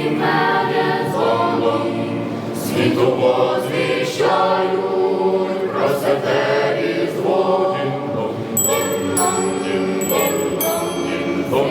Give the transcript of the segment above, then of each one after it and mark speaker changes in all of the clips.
Speaker 1: і мене золом, світу возвіщають про себе і згоден. Дим, дим, дим, дим,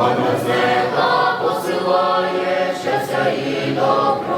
Speaker 1: Одна зека посилає щастя і добро.